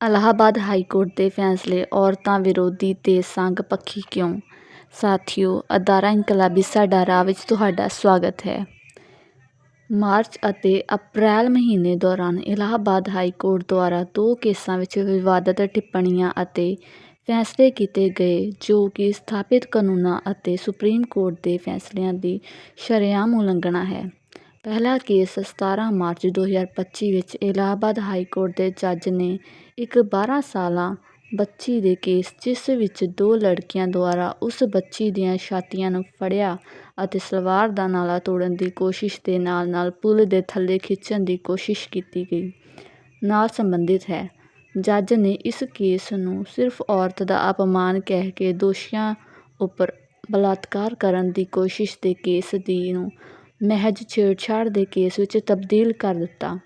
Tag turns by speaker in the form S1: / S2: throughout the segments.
S1: Allahabad high court ਦੇ ਫੈਸਲੇ ਔਰਤਾਂ ਵਿਰੋਧੀ ਤੇ ਸੰਘ ਪੱਖੀ ਕਿਉਂ? ਸਾਥੀਓ, ਅਦਾਰਾ ਇਨਕਲਾਬੀ ਸਾਡਾ ਰਾਹ ਵਿੱਚ ਤੁਹਾਡਾ ਸਵਾਗਤ ਹੈ। ਮਾਰਚ ਅਤੇ ਅਪ੍ਰੈਲ ਮਹੀਨੇ ਦੌਰਾਨ ਇਲਾਹਾਬਾਦ ਹਾਈ ਕੋਰਟ ਦੁਆਰਾ ਦੋ ਕੇਸਾਂ ਵਿੱਚ ਵਿਵਾਦਤ ਟਿੱਪਣੀਆਂ ਅਤੇ ਫੈਸਲੇ ਕੀਤੇ ਗਏ ਜੋ ਕਿ ਸਥਾਪਿਤ ਕਾਨੂੰਨਾਂ ਅਤੇ ਸੁਪਰੀਮ ਕੋਰਟ ਦੇ ਫੈਸਲਿਆਂ ਦੀ ਸ਼ਰੇਆਮ ਉਲੰਘਣਾ ਹੈ। ਪਹਿਲਾ ਕੇਸ ਸਤਾਰਾਂ ਮਾਰਚ ਦੋ ਹਜ਼ਾਰ ਪੱਚੀ ਵਿੱਚ ਇਲਾਹਾਬਾਦ ਹਾਈ ਕੋਰਟ ਦੇ ਜੱਜ ਨੇ ਇੱਕ ਬਾਰ੍ਹਾਂ ਸਾਲਾ ਬੱਚੀ ਦੇ ਕੇਸ ਜਿਸ ਵਿੱਚ ਦੋ ਲੜਕੀਆਂ ਦੁਆਰਾ ਉਸ ਬੱਚੀ ਦੀਆਂ ਛਾਤੀਆਂ ਨੂੰ ਫੜਿਆ ਅਤੇ ਸਲਵਾਰ ਦਾ ਨਾਲਾ ਤੋੜਨ ਦੀ ਕੋਸ਼ਿਸ਼ ਦੇ ਨਾਲ ਨਾਲ ਪੁਲ ਦੇ ਥੱਲੇ ਖਿੱਚਣ ਦੀ ਕੋਸ਼ਿਸ਼ ਕੀਤੀ ਗਈ, ਨਾਲ ਸੰਬੰਧਿਤ ਹੈ। ਜੱਜ ਨੇ ਇਸ ਕੇਸ ਨੂੰ ਸਿਰਫ ਔਰਤ ਦਾ ਅਪਮਾਨ ਕਹਿ ਕੇ ਦੋਸ਼ੀਆਂ ਉੱਪਰ ਬਲਾਤਕਾਰ ਕਰਨ ਦੀ ਕੋਸ਼ਿਸ਼ ਦੇ ਕੇਸ ਦੀ ਨੂੰ ਮਹਿਜ਼ ਛੇੜਛਾੜ ਦੇ ਕੇਸ ਵਿੱਚ ਤਬਦੀਲ ਕਰ ਦਿੱਤਾ।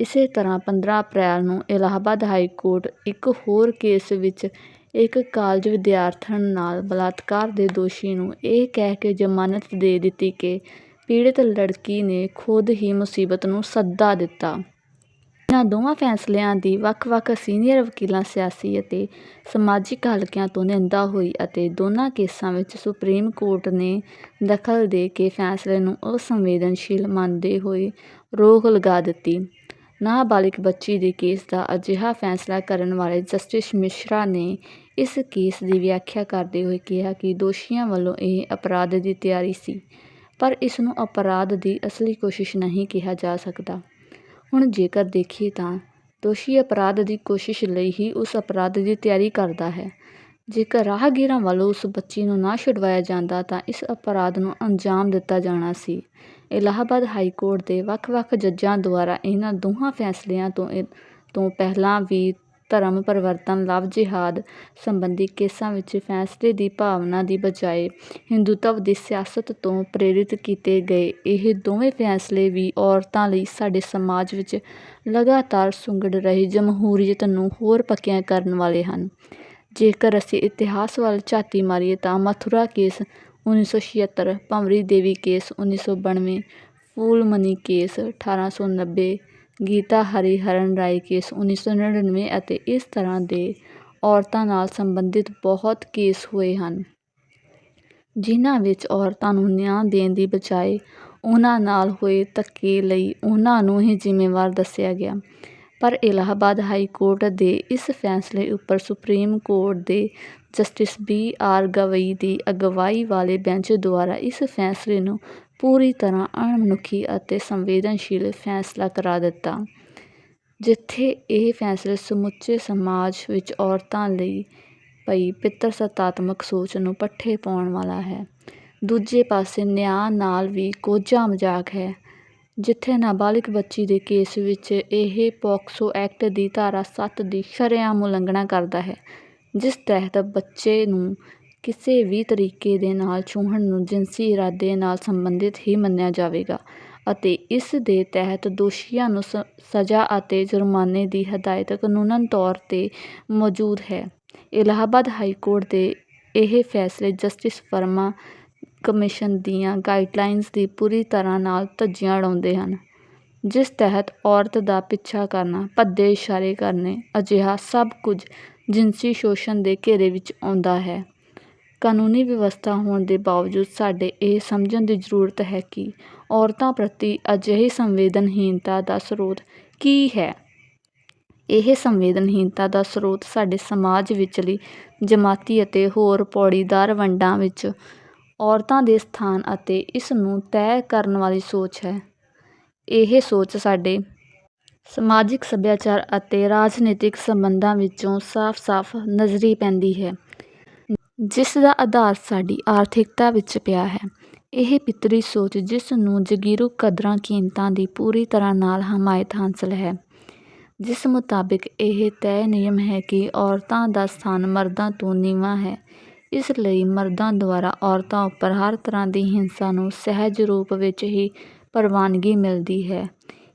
S1: ਇਸੇ ਤਰ੍ਹਾਂ ਪੰਦਰਾਂ ਅਪ੍ਰੈਲ ਨੂੰ ਇਲਾਹਾਬਾਦ ਹਾਈ ਕੋਰਟ ਇੱਕ ਹੋਰ ਕੇਸ ਵਿੱਚ ਇੱਕ ਕਾਲਜ ਵਿਦਿਆਰਥਣ ਨਾਲ ਬਲਾਤਕਾਰ ਦੇ ਦੋਸ਼ੀ ਨੂੰ ਇਹ ਕਹਿ ਕੇ ਜ਼ਮਾਨਤ ਦੇ ਦਿੱਤੀ ਕਿ ਪੀੜਤ ਲੜਕੀ ਨੇ ਖੁਦ ਹੀ ਮੁਸੀਬਤ ਨੂੰ ਸੱਦਾ ਦਿੱਤਾ। ਇਨ੍ਹਾਂ ਦੋਵਾਂ ਫੈਸਲਿਆਂ ਦੀ ਵੱਖ-ਵੱਖ ਸੀਨੀਅਰ ਵਕੀਲਾਂ, ਸਿਆਸੀ ਅਤੇ ਸਮਾਜਿਕ ਹਲਕਿਆਂ ਤੋਂ ਨਿੰਦਾ ਹੋਈ ਅਤੇ ਦੋਨਾਂ ਕੇਸਾਂ ਵਿੱਚ ਸੁਪਰੀਮ ਕੋਰਟ ਨੇ ਦਖ਼ਲ ਦੇ ਕੇ ਫੈਸਲੇ ਨੂੰ ਅਸੰਵੇਦਨਸ਼ੀਲ ਮੰਨਦੇ ਹੋਏ ਰੋਕ ਲਗਾ ਦਿੱਤੀ। ਨਾਬਾਲਿਗ ਬੱਚੀ ਦੇ ਕੇਸ ਦਾ ਅਜਿਹਾ ਫੈਸਲਾ ਕਰਨ ਵਾਲੇ ਜਸਟਿਸ ਮਿਸ਼ਰਾ ਨੇ ਇਸ ਕੇਸ ਦੀ ਵਿਆਖਿਆ ਕਰਦੇ ਹੋਏ ਕਿਹਾ ਕਿ ਦੋਸ਼ੀਆਂ ਵੱਲੋਂ ਇਹ ਅਪਰਾਧ ਦੀ ਤਿਆਰੀ ਸੀ, ਪਰ ਇਸਨੂੰ ਅਪਰਾਧ ਦੀ ਅਸਲੀ ਕੋਸ਼ਿਸ਼ ਨਹੀਂ ਕਿਹਾ ਜਾ ਸਕਦਾ। ਹੁਣ ਜੇਕਰ ਦੇਖੀਏ ਤਾਂ ਦੋਸ਼ੀ ਅਪਰਾਧ ਦੀ ਕੋਸ਼ਿਸ਼ ਲਈ ਹੀ ਉਸ ਅਪਰਾਧ ਦੀ ਤਿਆਰੀ ਕਰਦਾ ਹੈ। ਜੇਕਰ ਰਾਹਗੀਰਾਂ ਵੱਲੋਂ ਉਸ ਬੱਚੀ ਨੂੰ ਨਾ ਛੁਡਵਾਇਆ ਜਾਂਦਾ ਤਾਂ ਇਸ ਅਪਰਾਧ ਨੂੰ ਅੰਜਾਮ ਦਿੱਤਾ ਜਾਣਾ ਸੀ। ਇਲਾਹਾਬਾਦ ਹਾਈ ਕੋਰਟ ਦੇ ਵੱਖ-ਵੱਖ ਜੱਜਾਂ ਦੁਆਰਾ ਇਹਨਾਂ ਦੋਹਾਂ ਫੈਸਲਿਆਂ ਤੋਂ ਤੋਂ ਪਹਿਲਾਂ ਵੀ ਧਰਮ ਪਰਿਵਰਤਨ, ਲਵ ਜਿਹਾਦ ਸੰਬੰਧੀ ਕੇਸਾਂ ਵਿੱਚ ਫੈਸਲੇ ਦੀ ਭਾਵਨਾ ਦੀ ਬਜਾਏ ਹਿੰਦੂਤਵ ਦੀ ਸਿਆਸਤ ਤੋਂ ਪ੍ਰੇਰਿਤ ਕੀਤੇ ਗਏ ਇਹ ਦੋਵੇਂ ਫੈਸਲੇ ਵੀ ਔਰਤਾਂ ਲਈ ਸਾਡੇ ਸਮਾਜ ਵਿੱਚ ਲਗਾਤਾਰ ਸੁੰਗੜ ਰਹੀ ਜਮਹੂਰੀਅਤ ਨੂੰ ਹੋਰ ਪੱਕਿਆਂ ਕਰਨ ਵਾਲੇ ਹਨ। ਜੇਕਰ ਅਸੀਂ ਇਤਿਹਾਸ ਵੱਲ ਝਾਤੀ ਮਾਰੀਏ ਤਾਂ ਮਥੁਰਾ ਕੇਸ ਉੱਨੀ ਸੌ ਛਿਅੱਤਰ, ਭੰਵਰੀ ਦੇਵੀ ਕੇਸ ਉੱਨੀ ਸੌ ਬੱਨਵੇਂ, ਫੂਲਮਣੀ ਕੇਸ ਅਠਾਰਾਂ ਸੌ ਨੱਬੇ, ਗੀਤਾ ਹਰੀਹਰਣ ਰਾਏ ਕੇਸ ਉੱਨੀ ਸੌ ਨੜਿਨਵੇਂ ਅਤੇ ਇਸ ਤਰ੍ਹਾਂ ਦੇ ਔਰਤਾਂ ਨਾਲ ਸੰਬੰਧਿਤ ਬਹੁਤ ਕੇਸ ਹੋਏ ਹਨ। ਜਿਨ੍ਹਾਂ ਵਿੱਚ ਔਰਤਾਂ ਨੂੰ ਨਿਆਂ ਦੇਣ ਦੀ ਬਜਾਏ ਉਨ੍ਹਾਂ ਨਾਲ ਹੋਏ ਧੱਕੇ ਲਈ ਉਨ੍ਹਾਂ ਨੂੰ ਹੀ ਜ਼ਿੰਮੇਵਾਰ ਦੱਸਿਆ ਗਿਆ। ਪਰ ਇਲਾਹਾਬਾਦ ਹਾਈ ਕੋਰਟ ਦੇ ਇਸ ਫੈਸਲੇ ਉੱਪਰ ਸੁਪਰੀਮ ਕੋਰਟ ਦੇ ਜਸਟਿਸ ਬੀ ਆਰ ਗਵਈ ਦੀ ਅਗਵਾਈ ਵਾਲੇ ਬੈਂਚ ਦੁਆਰਾ ਇਸ ਫੈਸਲੇ ਨੂੰ ਪੂਰੀ ਤਰ੍ਹਾਂ ਅਣਮਨੁੱਖੀ ਅਤੇ ਸੰਵੇਦਨਸ਼ੀਲ ਫੈਸਲਾ ਕਰਾ ਦਿੱਤਾ, ਜਿੱਥੇ ਇਹ ਫੈਸਲੇ ਸਮੁੱਚੇ ਸਮਾਜ ਵਿੱਚ ਔਰਤਾਂ ਲਈ ਪਈ ਪਿੱਤਰ ਪਿਤਰਸੱਤਾਤਮਕ ਸੋਚ ਨੂੰ ਪੱਠੇ ਪਾਉਣ ਵਾਲਾ ਹੈ। ਦੂਜੇ ਪਾਸੇ ਨਿਆਂ ਨਾਲ ਵੀ ਕੋਝਾ ਮਜ਼ਾਕ ਹੈ, ਜਿੱਥੇ ਨਾਬਾਲਿਗ ਬੱਚੀ ਦੇ ਕੇਸ ਵਿੱਚ ਇਹ ਪੋਕਸੋ ਐਕਟ ਦੀ ਧਾਰਾ ਸੱਤ ਦੀ ਸ਼ਰੇਆਮ ਉਲੰਘਣਾ ਕਰਦਾ ਹੈ, ਜਿਸ ਤਹਿਤ ਬੱਚੇ ਨੂੰ ਕਿਸੇ ਵੀ ਤਰੀਕੇ ਦੇ ਨਾਲ ਛੂਹਣ ਨੂੰ ਜਿਨਸੀ ਇਰਾਦੇ ਨਾਲ ਸੰਬੰਧਿਤ ਹੀ ਮੰਨਿਆ ਜਾਵੇਗਾ ਅਤੇ ਇਸ ਦੇ ਤਹਿਤ ਦੋਸ਼ੀਆਂ ਨੂੰ ਸਜ਼ਾ ਅਤੇ ਜੁਰਮਾਨੇ ਦੀ ਹਦਾਇਤ ਕਾਨੂੰਨਨ ਤੌਰ ਤੇ ਮੌਜੂਦ ਹੈ। ਇਲਾਹਾਬਾਦ ਹਾਈ ਕੋਰਟ ਦੇ ਇਹ ਫੈਸਲੇ ਜਸਟਿਸ ਵਰਮਾ ਕਮਿਸ਼ਨ ਦੀਆਂ ਗਾਈਡਲਾਈਨਜ਼ ਦੀ ਪੂਰੀ ਤਰ੍ਹਾਂ ਨਾਲ ਧੱਜੀਆਂ ਉਡਾਉਂਦੇ ਹਨ, ਜਿਸ ਤਹਿਤ ਔਰਤ ਦਾ ਪਿੱਛਾ ਕਰਨਾ, ਭੱਦੇ ਇਸ਼ਾਰੇ ਕਰਨੇ ਅਜਿਹਾ ਸਭ ਕੁਝ ਜਿਨਸੀ ਸ਼ੋਸ਼ਣ ਦੇ ਘੇਰੇ ਵਿੱਚ ਆਉਂਦਾ ਹੈ। ਕਾਨੂੰਨੀ ਵਿਵਸਥਾ ਹੋਣ ਦੇ ਬਾਵਜੂਦ ਸਾਡੇ ਇਹ ਸਮਝਣ ਦੀ ਜ਼ਰੂਰਤ ਹੈ ਕਿ ਔਰਤਾਂ ਪ੍ਰਤੀ ਅਜਿਹੀ ਸੰਵੇਦਨਹੀਨਤਾ ਦਾ ਸਰੋਤ ਕੀ ਹੈ। ਇਹ ਸੰਵੇਦਨਹੀਨਤਾ ਦਾ ਸਰੋਤ ਸਾਡੇ ਸਮਾਜ ਵਿਚਲੀ ਜਮਾਤੀ ਅਤੇ ਹੋਰ ਪੌੜੀਦਾਰ ਵੰਡਾਂ ਵਿੱਚ ਔਰਤਾਂ ਦੇ ਸਥਾਨ ਅਤੇ ਇਸ ਨੂੰ ਤੈਅ ਕਰਨ ਵਾਲੀ ਸੋਚ ਹੈ। ਇਹ ਸੋਚ ਸਾਡੇ ਸਮਾਜਿਕ, ਸੱਭਿਆਚਾਰ ਅਤੇ ਰਾਜਨੀਤਿਕ ਸੰਬੰਧਾਂ ਵਿੱਚੋਂ ਸਾਫ਼-ਸਾਫ਼ ਨਜ਼ਰੀ ਪੈਂਦੀ ਹੈ, ਜਿਸ ਦਾ ਆਧਾਰ ਸਾਡੀ ਆਰਥਿਕਤਾ ਵਿੱਚ ਪਿਆ ਹੈ। ਇਹ ਪਿੱਤਰੀ ਸੋਚ ਜਿਸ ਨੂੰ ਜਗੀਰੂ ਕਦਰਾਂ-ਕੀਮਤਾਂ ਦੀ ਪੂਰੀ ਤਰ੍ਹਾਂ ਨਾਲ ਹਮਾਇਤ ਹਾਸਲ ਹੈ, ਜਿਸ ਮੁਤਾਬਿਕ ਇਹ ਤੈਅ ਨਿਯਮ ਹੈ ਕਿ ਔਰਤਾਂ ਦਾ ਸਥਾਨ ਮਰਦਾਂ ਤੋਂ ਨੀਵਾਂ ਹੈ, ਇਸ ਲਈ ਮਰਦਾਂ ਦੁਆਰਾ ਔਰਤਾਂ ਉੱਪਰ ਹਰ ਤਰ੍ਹਾਂ ਦੀ ਹਿੰਸਾ ਨੂੰ ਸਹਿਜ ਰੂਪ ਵਿੱਚ ਹੀ ਪ੍ਰਵਾਨਗੀ ਮਿਲਦੀ ਹੈ।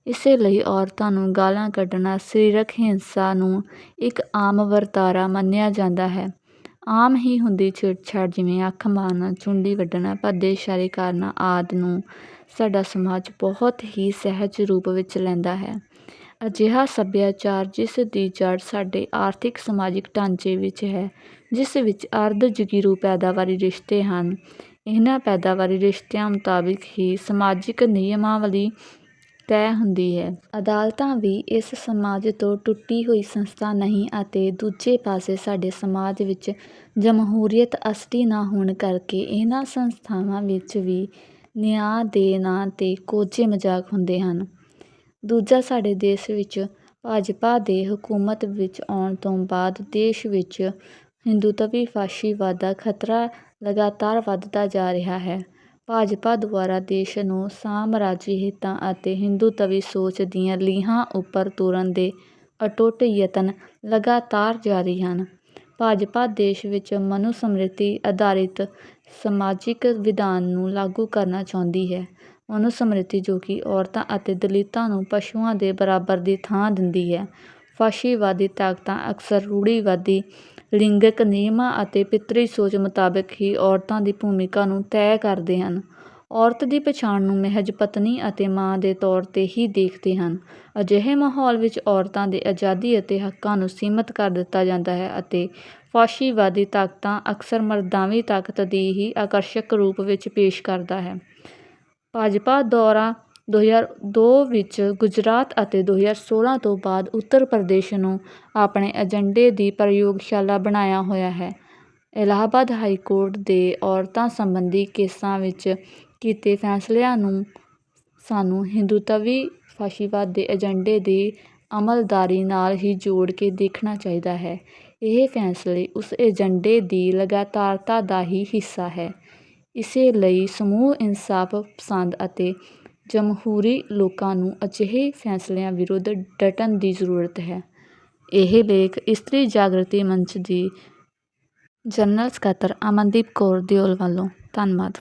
S1: ਇਸੇ ਲਈ ਔਰਤਾਂ ਨੂੰ ਗਾਲਾਂ ਕੱਢਣਾ ਸਰੀਰਕ ਹਿੰਸਾ ਨੂੰ ਇੱਕ ਆਮ ਵਰਤਾਰਾ ਮੰਨਿਆ ਜਾਂਦਾ ਹੈ। ਆਮ ਹੀ ਹੁੰਦੀ ਛੇੜਛਾੜ ਜਿਵੇਂ ਅੱਖ ਮਾਰਨਾ, ਚੁੰਡੀ ਵੱਢਣਾ, ਭੱਦੇ ਇਸ਼ਾਰੇ ਕਰਨਾ ਆਦਿ ਨੂੰ ਸਾਡਾ ਸਮਾਜ ਬਹੁਤ ਹੀ ਸਹਿਜ ਰੂਪ ਵਿੱਚ ਲੈਂਦਾ ਹੈ। ਅਜਿਹਾ ਸੱਭਿਆਚਾਰ ਜਿਸ ਦੀ ਜੜ੍ਹ ਸਾਡੇ ਆਰਥਿਕ ਸਮਾਜਿਕ ਢਾਂਚੇ ਵਿੱਚ ਹੈ ਜਿਸ ਵਿੱਚ ਅਰਧ ਜਗੀਰੂ ਪੈਦਾਵਾਰੀ ਰਿਸ਼ਤੇ ਹਨ ਇਹਨਾਂ ਪੈਦਾਵਾਰੀ ਰਿਸ਼ਤਿਆਂ ਮੁਤਾਬਿਕ ਹੀ ਸਮਾਜਿਕ ਨਿਯਮਾਵਲੀ ਤੈਅ ਹੁੰਦੀ ਹੈ। ਅਦਾਲਤਾਂ ਵੀ ਇਸ ਸਮਾਜ ਤੋਂ ਟੁੱਟੀ ਹੋਈ ਸੰਸਥਾ ਨਹੀਂ ਅਤੇ ਦੂਜੇ ਪਾਸੇ ਸਾਡੇ ਸਮਾਜ ਵਿੱਚ ਜਮਹੂਰੀਅਤ ਅਸਲੀ ਨਾ ਹੋਣ ਕਰਕੇ ਇਹਨਾਂ ਸੰਸਥਾਵਾਂ ਵਿੱਚ ਵੀ ਨਿਆਂ ਦੇ ਨਾਂ 'ਤੇ ਕੋਝੇ ਮਜ਼ਾਕ ਹੁੰਦੇ ਹਨ। ਦੂਜਾ ਸਾਡੇ ਦੇਸ਼ ਵਿੱਚ ਭਾਜਪਾ ਦੇ ਹਕੂਮਤ ਵਿੱਚ ਆਉਣ ਤੋਂ ਬਾਅਦ ਦੇਸ਼ ਵਿੱਚ ਹਿੰਦੂਤਵੀ ਫਾਸ਼ੀਵਾਦ ਦਾ ਖਤਰਾ ਲਗਾਤਾਰ ਵੱਧਦਾ ਜਾ ਰਿਹਾ ਹੈ। ਭਾਜਪਾ ਦੁਆਰਾ ਦੇਸ਼ ਨੂੰ ਸਾਮਰਾਜੀ ਹਿੱਤਾਂ ਅਤੇ ਹਿੰਦੂਤਵੀ ਸੋਚ ਦੀਆਂ ਲੀਹਾਂ ਉੱਪਰ ਤੁਰਨ ਦੇ ਅਟੁੱਟ ਯਤਨ ਲਗਾਤਾਰ ਜਾਰੀ ਹਨ। ਭਾਜਪਾ ਦੇਸ਼ ਵਿੱਚ ਮਨੁਸਮ੍ਰਿਤੀ ਆਧਾਰਿਤ ਸਮਾਜਿਕ ਵਿਧਾਨ ਨੂੰ ਲਾਗੂ ਕਰਨਾ ਚਾਹੁੰਦੀ ਹੈ। ਮਨੁਸਮ੍ਰਿਤੀ ਜੋ ਕਿ ਔਰਤਾਂ ਅਤੇ ਦਲਿਤਾਂ ਨੂੰ ਪਸ਼ੂਆਂ ਦੇ ਬਰਾਬਰ ਦੀ ਥਾਂ ਦਿੰਦੀ ਹੈ। ਫਾਸ਼ੀਵਾਦੀ ਤਾਕਤਾਂ ਅਕਸਰ ਰੂੜੀਵਾਦੀ ਲਿੰਗਕ ਨਿਯਮਾਂ ਅਤੇ ਪਿਤਰੀ ਸੋਚ ਮੁਤਾਬਕ ਹੀ ਔਰਤਾਂ ਦੀ ਭੂਮਿਕਾ ਨੂੰ ਤੈਅ ਕਰਦੇ ਹਨ। ਔਰਤ ਦੀ ਪਛਾਣ ਨੂੰ ਮਹਿਜ ਪਤਨੀ ਅਤੇ ਮਾਂ ਦੇ ਤੌਰ 'ਤੇ ਹੀ ਦੇਖਦੇ ਹਨ। ਅਜਿਹੇ ਮਾਹੌਲ ਵਿੱਚ ਔਰਤਾਂ ਦੇ ਆਜ਼ਾਦੀ ਅਤੇ ਹੱਕਾਂ ਨੂੰ ਸੀਮਤ ਕਰ ਦਿੱਤਾ ਜਾਂਦਾ ਹੈ ਅਤੇ ਫਾਸ਼ੀਵਾਦੀ ਤਾਕਤਾਂ ਅਕਸਰ ਮਰਦਾਵੀ ਤਾਕਤ ਦੀ ਹੀ ਆਕਰਸ਼ਕ ਰੂਪ ਵਿੱਚ ਪੇਸ਼ ਕਰਦਾ ਹੈ। ਭਾਜਪਾ ਦੌਰਾ 2002 ਵਿੱਚ ਗੁਜਰਾਤ ਅਤੇ 2016 ਤੋਂ ਬਾਅਦ ਉੱਤਰ ਪ੍ਰਦੇਸ਼ ਨੂੰ ਆਪਣੇ ਏਜੰਡੇ ਦੀ ਪ੍ਰਯੋਗਸ਼ਾਲਾ ਬਣਾਇਆ ਹੋਇਆ ਹੈ। ਇਲਾਹਾਬਾਦ ਹਾਈ ਕੋਰਟ ਦੇ ਔਰਤਾਂ ਸੰਬੰਧੀ ਕੇਸਾਂ ਵਿੱਚ ਕੀਤੇ ਫੈਸਲਿਆਂ ਨੂੰ ਸਾਨੂੰ ਹਿੰਦੂਤਵੀ ਫਾਸ਼ੀਵਾਦ ਦੇ ਏਜੰਡੇ ਦੀ ਅਮਲਦਾਰੀ ਨਾਲ ਹੀ ਜੋੜ ਕੇ ਦੇਖਣਾ ਚਾਹੀਦਾ ਹੈ। ਇਹ ਫੈਸਲੇ ਉਸ ਏਜੰਡੇ ਦੀ ਲਗਾਤਾਰਤਾ ਦਾ ਹੀ ਹਿੱਸਾ ਹੈ। ਇਸੇ ਲਈ ਸਮੂਹ ਇਨਸਾਫ ਪਸੰਦ ਅਤੇ ਜਮਹੂਰੀ ਲੋਕਾਂ ਨੂੰ ਅਜਿਹੇ ਫੈਸਲਿਆਂ ਵਿਰੁੱਧ ਡਟਣ ਦੀ ਜ਼ਰੂਰਤ ਹੈ। ਇਹ ਲੇਖ ਇਸਤਰੀ ਜਾਗਰਤੀ ਮੰਚ ਦੀ ਜਨਰਲ ਸਕੱਤਰ ਅਮਨਦੀਪ ਕੌਰ ਦਿਓਲ ਵੱਲੋਂ। ਧੰਨਵਾਦ।